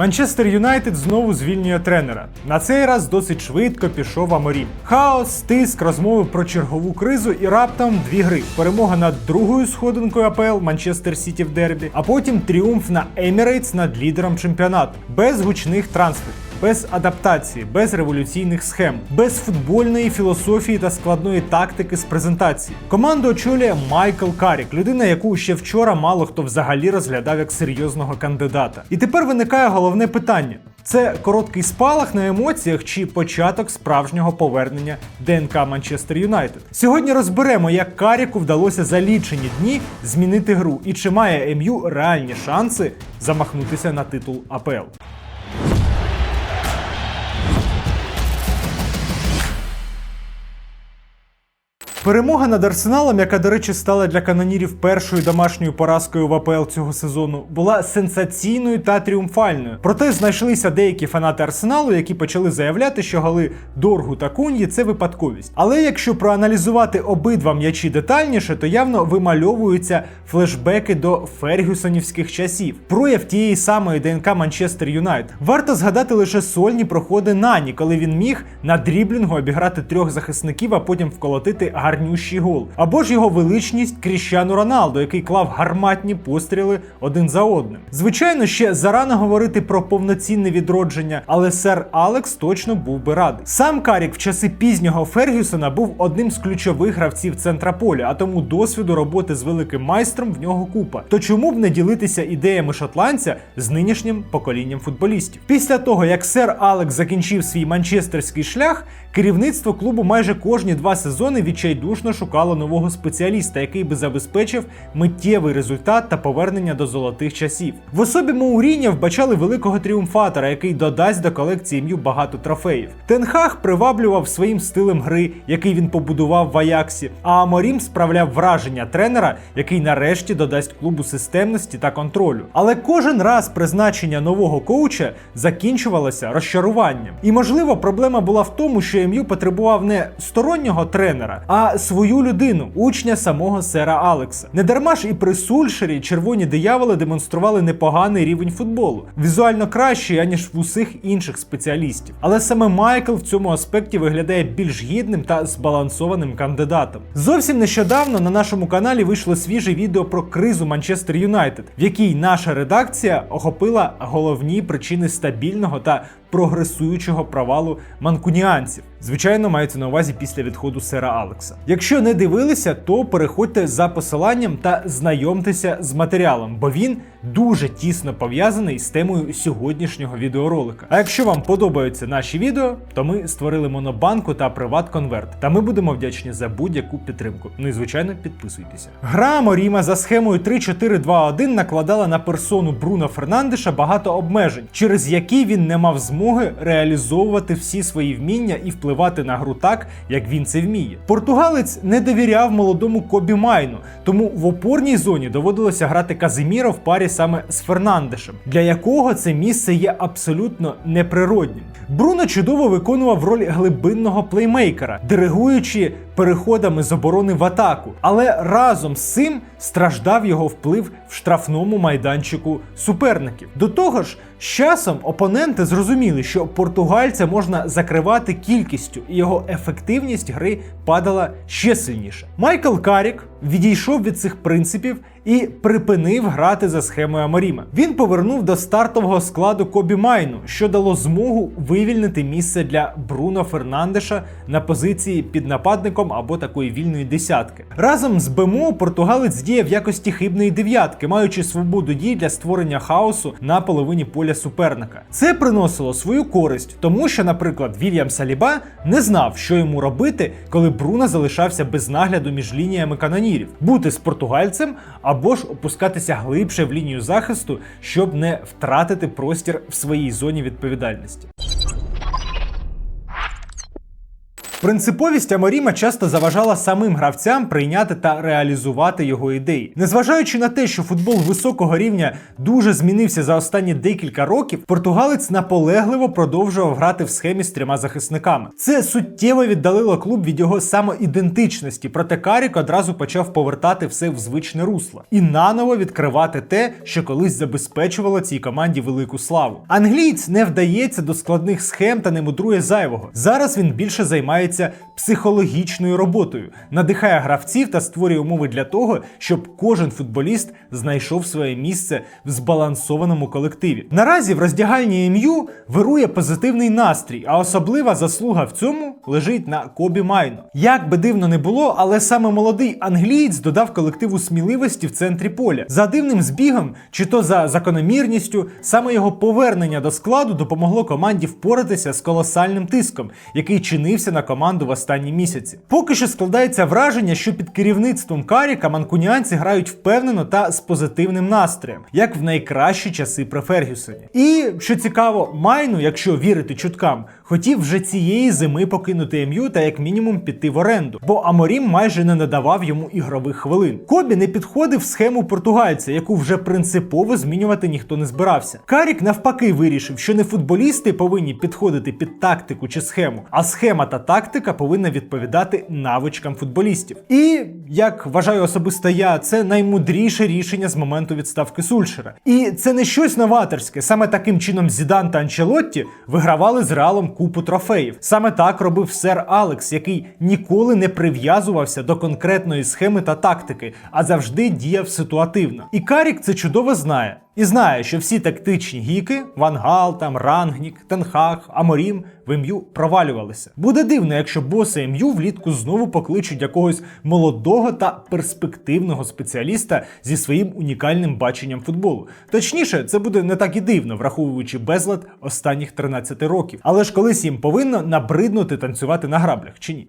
Манчестер Юнайтед знову звільнює тренера. На цей раз досить швидко пішов Аморім. Хаос, тиск, розмови про чергову кризу і раптом дві гри. Перемога над другою сходинкою АПЛ Манчестер Сіті в дербі, а потім тріумф на Емірейтс над лідером чемпіонату без гучних трансферів. Без адаптації, без революційних схем, без футбольної філософії та складної тактики з презентації. Команду очолює Майкл Карік, людина, яку ще вчора мало хто взагалі розглядав як серйозного кандидата. І тепер виникає головне питання: це короткий спалах на емоціях чи початок справжнього повернення ДНК Манчестер Юнайтед. Сьогодні розберемо, як Каріку вдалося за лічені дні змінити гру і чи має МЮ реальні шанси замахнутися на титул АПЛ. Перемога над Арсеналом, яка, до речі, стала для канонірів першою домашньою поразкою в АПЛ цього сезону, була сенсаційною та тріумфальною. Проте знайшлися деякі фанати Арсеналу, які почали заявляти, що голи Доргу та Куньї це випадковість. Але якщо проаналізувати обидва м'ячі детальніше, то явно вимальовуються флешбеки до фергюсонівських часів, прояв тієї самої ДНК Манчестер Юнайтед. Варто згадати лише сольні проходи Нані, коли він міг на дріблінгу обіграти трьох захисників, а потім вколотити гарнющий гол. Або ж його величність Кріщану Роналдо, який клав гарматні постріли один за одним. Звичайно, ще зарано говорити про повноцінне відродження, але сер Алекс точно був би радий. Сам Карік в часи пізнього Фергюсона був одним з ключових гравців центра поля, а тому досвіду роботи з великим майстром в нього купа. То чому б не ділитися ідеями шотландця з нинішнім поколінням футболістів? Після того, як сер Алекс закінчив свій манчестерський шлях, керівництво клубу майже кожні два сезони відчайдушно шукало нового спеціаліста, який би забезпечив миттєвий результат та повернення до золотих часів. В особі Моуріння вбачали великого тріумфатора, який додасть до колекції ім'ю багато трофеїв. Тенхаг приваблював своїм стилем гри, який він побудував в Аяксі. А Аморім справляв враження тренера, який нарешті додасть клубу системності та контролю. Але кожен раз призначення нового коуча закінчувалося розчаруванням. І можливо, проблема була в тому, що МЮ потребував не стороннього тренера, а свою людину, учня самого сера Алекса. Недарма ж і при Сульшері червоні дияволи демонстрували непоганий рівень футболу, візуально кращий, аніж в усіх інших спеціалістів. Але саме Майкл в цьому аспекті виглядає більш гідним та збалансованим кандидатом. Зовсім нещодавно на нашому каналі вийшло свіже відео про кризу Манчестер Юнайтед, в якій наша редакція охопила головні причини стабільного та прогресуючого провалу манкуніанців. Звичайно, мається на увазі після відходу сера Алекса. Якщо не дивилися, то переходьте за посиланням та знайомтеся з матеріалом, бо він дуже тісно пов'язаний з темою сьогоднішнього відеоролика. А якщо вам подобаються наші відео, то ми створили монобанку та приват-конверт. Та ми будемо вдячні за будь-яку підтримку. Ну і звичайно, підписуйтеся. Гра Моріма за схемою 3-4-2-1 накладала на персону Бруно Фернандеша багато обмежень, через які він не мав змоги реалізовувати всі свої вміння і впливати на гру так, як він це вміє. Португалець не довіряв молодому Кобі Майну, тому в опорній зоні доводилося грати Казиміра в парі саме з Фернандешем, для якого це місце є абсолютно неприроднім. Бруно чудово виконував роль глибинного плеймейкера, диригуючи переходами з оборони в атаку, але разом з цим страждав його вплив в штрафному майданчику суперників. До того ж, з часом опоненти зрозуміли, що португальця можна закривати кількістю, і його ефективність гри падала ще сильніше. Майкл Карік відійшов від цих принципів і припинив грати за схемою Амаріма. Він повернув до стартового складу Кобі Майну, що дало змогу вивільнити місце для Бруно Фернандеша на позиції під нападником або такої вільної десятки. Разом з БМО португалець діє в якості хибної дев'ятки, маючи свободу дій для створення хаосу на половині поля суперника. Це приносило свою користь, тому що, наприклад, Вільям Саліба не знав, що йому робити, коли Бруно залишався без нагляду між лініями канонірів, бути з португальцем або ж опускатися глибше в лінію захисту, щоб не втратити простір в своїй зоні відповідальності. Принциповість Аморіма часто заважала самим гравцям прийняти та реалізувати його ідеї. Незважаючи на те, що футбол високого рівня дуже змінився за останні декілька років, португалець наполегливо продовжував грати в схемі з трьома захисниками. Це суттєво віддалило клуб від його самоідентичності, проте Карік одразу почав повертати все в звичне русло і наново відкривати те, що колись забезпечувало цій команді велику славу. Англієць не вдається до складних схем та не мудрує зайвого. Зараз він більше займається психологічною роботою, надихає гравців та створює умови для того, щоб кожен футболіст знайшов своє місце в збалансованому колективі. Наразі в роздягальні МЮ вирує позитивний настрій, а особлива заслуга в цьому лежить на Кобі Майно. Як би дивно не було, але саме молодий англієць додав колективу сміливості в центрі поля. За дивним збігом, чи то за закономірністю, саме його повернення до складу допомогло команді впоратися з колосальним тиском, який чинився на команду в останні місяці. Поки що складається враження, що під керівництвом Каріка манкуніанці грають впевнено та з позитивним настроєм, як в найкращі часи при Фергюсоні. І що цікаво, Майну, якщо вірити чуткам, хотів вже цієї зими покинути МЮ та як мінімум піти в оренду, бо Аморім майже не надавав йому ігрових хвилин. Кобі не підходив в схему португальця, яку вже принципово змінювати ніхто не збирався. Карік навпаки вирішив, що не футболісти повинні підходити під тактику чи схему, а схема та тактика повинна відповідати навичкам футболістів. І як вважаю особисто я, це наймудріше рішення з моменту відставки Сульшера. І це не щось новаторське. Саме таким чином Зідан та Анчелотті вигравали з Реалом купу трофеїв. Саме так робив сер Алекс, який ніколи не прив'язувався до конкретної схеми та тактики, а завжди діяв ситуативно. І Карік це чудово знає. І знає, що всі тактичні гіки Ван Гал, там Рангнік, Тенхаг, Аморім в МЮ провалювалися. Буде дивно, якщо боси МЮ влітку знову покличуть якогось молодого та перспективного спеціаліста зі своїм унікальним баченням футболу. Точніше, це буде не так і дивно, враховуючи безлад останніх 13 років. Але ж колись їм повинно набриднути танцювати на граблях, чи ні?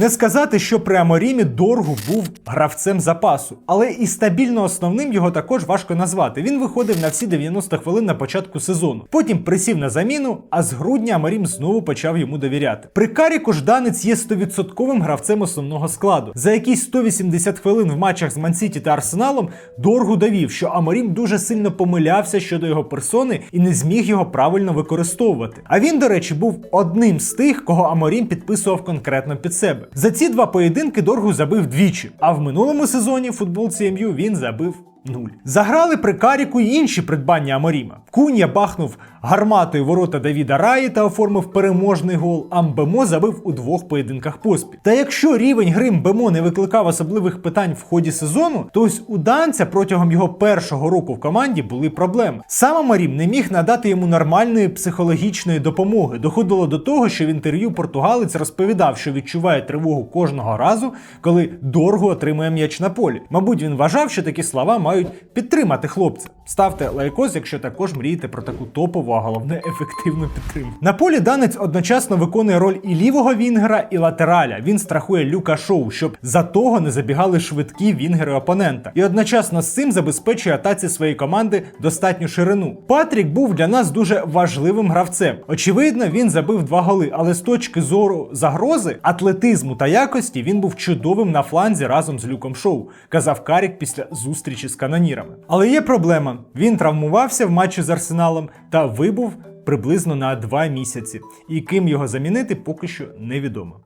Не сказати, що при Аморімі Доргу був гравцем запасу, але і стабільно основним його також важко назвати. Він виходив на всі 90 хвилин на початку сезону. Потім присів на заміну, а з грудня Аморім знову почав йому довіряти. При Каріку ж є 100% гравцем основного складу. За якісь 180 хвилин в матчах з Мансіті та Арсеналом Доргу довів, що Аморім дуже сильно помилявся щодо його персони і не зміг його правильно використовувати. А він, до речі, був одним з тих, кого Аморім підписував конкретно під себе. За ці два поєдинки Доргу забив двічі, а в минулому сезоні футбол футболці МЮ він забив. Нуль. Заграли при Каріку й інші придбання Аморіма. Кунія бахнув гарматою ворота Давіда Раї та оформив переможний гол, а Мбемо забив у двох поєдинках поспіль. Та якщо рівень гри Мбемо не викликав особливих питань в ході сезону, то ось у Данця протягом його першого року в команді були проблеми. Сам Аморім не міг надати йому нормальної психологічної допомоги. Доходило до того, що в інтерв'ю португалець розповідав, що відчуває тривогу кожного разу, коли дорого отримує м'яч на полі. Мабуть, він вважав, що такі слова мають підтримати хлопця. Ставте лайкос, якщо також мрієте про таку топову, а головне ефективну підтримку. На полі данець одночасно виконує роль і лівого вінгера, і латераля. Він страхує люка шоу, щоб за того не забігали швидкі вінгери опонента. І одночасно з цим забезпечує атаці своєї команди достатню ширину. Патрік був для нас дуже важливим гравцем. Очевидно, він забив два голи, але з точки зору загрози, атлетизму та якості він був чудовим на фланзі разом з люком шоу, казав Карік після зустрічі з канонірами. Але є проблема. Він травмувався в матчі з Арсеналом та вибув приблизно на два місяці. І ким його замінити, поки що невідомо.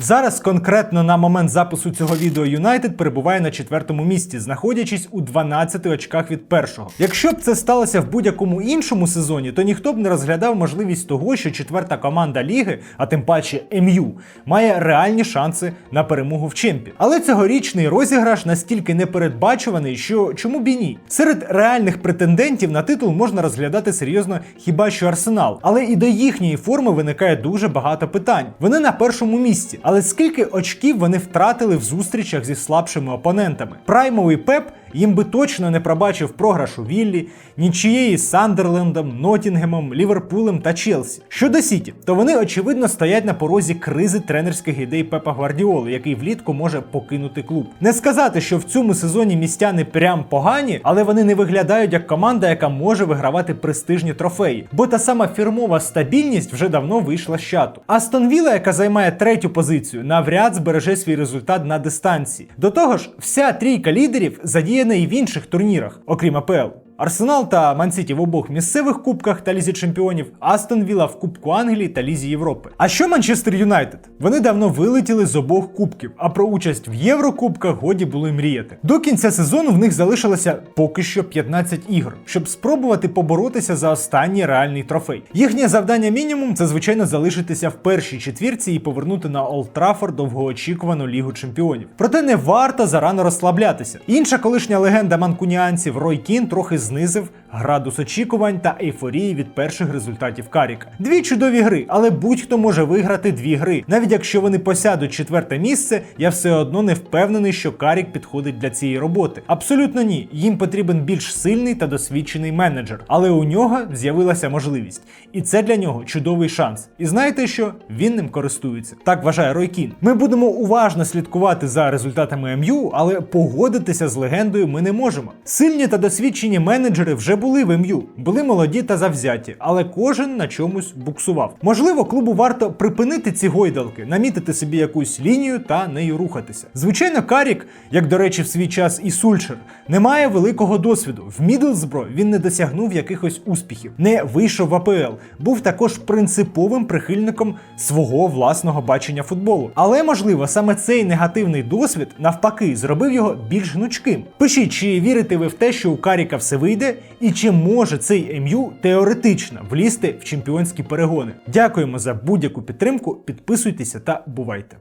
Зараз конкретно на момент запису цього відео Юнайтед перебуває на четвертому місці, знаходячись у 12 очках від першого. Якщо б це сталося в будь-якому іншому сезоні, то ніхто б не розглядав можливість того, що четверта команда ліги, а тим паче МЮ, має реальні шанси на перемогу в чемпі. Але цьогорічний розіграш настільки непередбачуваний, що чому б і ні? Серед реальних претендентів на титул можна розглядати серйозно хіба що арсенал, але і до їхньої форми виникає дуже багато питань. Вони на першому місці. Але скільки очків вони втратили в зустрічах зі слабшими опонентами? Праймовий Пеп їм би точно не пробачив програш у Віллі, нічиєї з Сандерлендом, Нотінгемом, Ліверпулем та Челсі. Щодо Сіті, то вони очевидно стоять на порозі кризи тренерських ідей Пепа Гвардіоли, який влітку може покинути клуб. Не сказати, що в цьому сезоні містяни прям погані, але вони не виглядають як команда, яка може вигравати престижні трофеї, бо та сама фірмова стабільність вже давно вийшла з чату. Астон Вілла, яка займає третю позицію, навряд збереже свій результат на дистанції. До того ж, вся трійка лідерів задіяна і в інших турнірах, окрім АПЛ. Арсенал та Мансіті в обох місцевих кубках та лізі чемпіонів, Астон Вілла в Кубку Англії та Лізі Європи. А що Манчестер Юнайтед? Вони давно вилетіли з обох кубків, а про участь в Єврокубках годі було й мріяти. До кінця сезону в них залишилося поки що 15 ігор, щоб спробувати поборотися за останній реальний трофей. Їхнє завдання мінімум це звичайно залишитися в першій четвірці і повернути на Олд Траффорд довгоочікувану лігу чемпіонів. Проте не варто зарано розслаблятися. Інша колишня легенда манкуніанців Рой Кін трохи знизив градус очікувань та ейфорії від перших результатів Каріка. Дві чудові гри, але будь-хто може виграти дві гри. Навіть якщо вони посядуть четверте місце, я все одно не впевнений, що Карік підходить для цієї роботи. Абсолютно ні. Їм потрібен більш сильний та досвідчений менеджер, але у нього з'явилася можливість, і це для нього чудовий шанс. І знаєте що? Він ним користується. Так вважає Рой Кін. Ми будемо уважно слідкувати за результатами МЮ, але погодитися з легендою ми не можемо. Сильні та досвідчені менеджери вже були в МЮ, були молоді та завзяті, але кожен на чомусь буксував. Можливо, клубу варто припинити ці гойдалки, намітити собі якусь лінію та нею рухатися. Звичайно, Карік, як до речі, в свій час і Сульшер, не має великого досвіду. В Мідлсбро він не досягнув якихось успіхів, не вийшов в АПЛ, був також принциповим прихильником свого власного бачення футболу. Але можливо, саме цей негативний досвід навпаки зробив його більш гнучким. Пишіть, чи вірите ви в те, що у Каріка все вийде, і чи може цей МЮ теоретично влізти в чемпіонські перегони. Дякуємо за будь-яку підтримку. Підписуйтеся та бувайте.